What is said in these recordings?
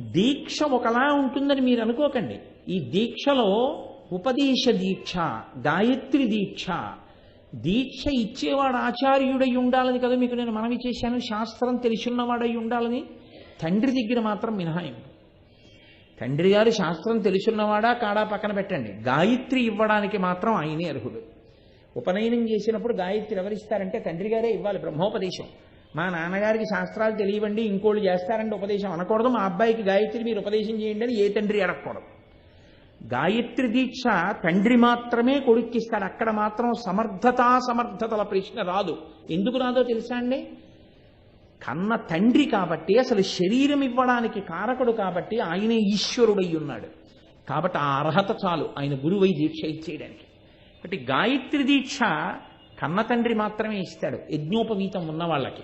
దీక్ష ఒకలా ఉంటుందని మీరు అనుకోకండి. ఈ దీక్షలో ఉపదేశ దీక్ష గాయత్రి దీక్ష దీక్ష ఇచ్చేవాడు ఆచార్యుడై ఉండాలని కదా మీకు నేను మనవి చేశాను శాస్త్రం తెలిసున్నవాడై ఉండాలని? తండ్రి దగ్గర మాత్రం మినహాయింపు. తండ్రి గారు శాస్త్రం తెలుసున్నవాడా కాడా పక్కన పెట్టండి. గాయత్రి ఇవ్వడానికి మాత్రం ఆయనే అర్హుడు. ఉపనయనం చేసినప్పుడు గాయత్రి ఎవరిస్తారంటే తండ్రి గారే ఇవ్వాలి బ్రహ్మోపదేశం. మా నాన్నగారికి శాస్త్రాలు తెలియవండి ఇంకోళ్ళు చేస్తారంటే ఉపదేశం అనకూడదు. మా అబ్బాయికి గాయత్రి మీరు ఉపదేశం చేయండి అని ఏ తండ్రి అడగకూడదు. గాయత్రి దీక్ష తండ్రి మాత్రమే కొడుక్కిస్తాడు. అక్కడ మాత్రం సమర్థతా సమర్థతల ప్రశ్న రాదు. ఎందుకు రాదో తెలుసా అండి? కన్న తండ్రి కాబట్టి అసలు శరీరం ఇవ్వడానికి కారకుడు కాబట్టి ఆయనే ఈశ్వరుడై ఉన్నాడు. కాబట్టి ఆ అర్హత చాలు ఆయన గురువై దీక్ష ఇచ్చేయడానికి. కాబట్టి గాయత్రి దీక్ష కన్న తండ్రి మాత్రమే ఇస్తాడు. యజ్ఞోపవీతం ఉన్న వాళ్ళకి.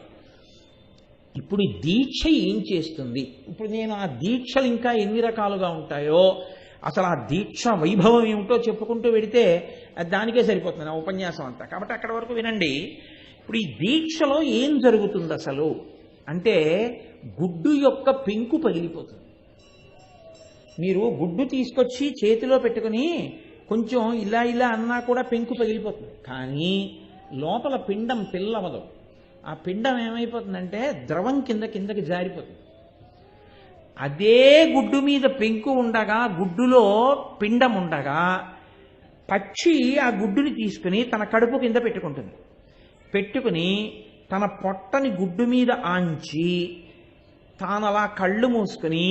ఇప్పుడు ఈ దీక్ష ఏం చేస్తుంది? ఇప్పుడు నేను ఆ దీక్షలు ఇంకా ఎన్ని రకాలుగా ఉంటాయో అసలు ఆ దీక్ష వైభవం ఏమిటో చెప్పుకుంటూ వెడితే దానికే సరిపోతుంది ఆ ఉపన్యాసం అంతా. కాబట్టి అక్కడ వరకు వినండి. ఇప్పుడు ఈ దీక్షలో ఏం జరుగుతుంది అసలు? అంటే గుడ్డు యొక్క పెంకు పగిలిపోతుంది. మీరు గుడ్డు తీసుకొచ్చి చేతిలో పెట్టుకుని కొంచెం ఇలా ఇలా అన్నా కూడా పెంకు పగిలిపోతుంది. కానీ లోపల పిండం పిల్లవదు ఆ పిండం ఏమైపోతుందంటే ద్రవం కింద కిందకి జారిపోతుంది. అదే గుడ్డు మీద పెంకు ఉండగా గుడ్డులో పిండం ఉండగా పక్షి ఆ గుడ్డుని తీసుకుని తన కడుపు కింద పెట్టుకుంటుంది. పెట్టుకుని తన పొట్టని గుడ్డు మీద ఆంచి తాను అలా కళ్ళు మూసుకుని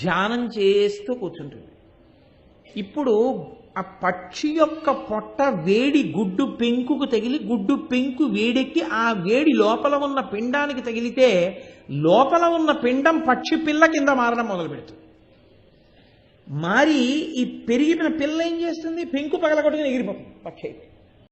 ధ్యానం చేస్తూ కూర్చుంటుంది. ఇప్పుడు ఆ పక్షి యొక్క పొట్ట వేడి గుడ్డు పెంకుకు తగిలి గుడ్డు పెంకు వేడెక్కి ఆ వేడి లోపల ఉన్న పిండానికి తగిలితే లోపల ఉన్న పిండం పక్షి పిల్ల కింద మారడం మొదలు పెడుతుంది మారి ఈ పెరిగిన పిల్ల ఏం చేస్తుంది? పెంకు పగలగొట్టుకుని ఎగిరిపోతుంది పక్షి అయితే.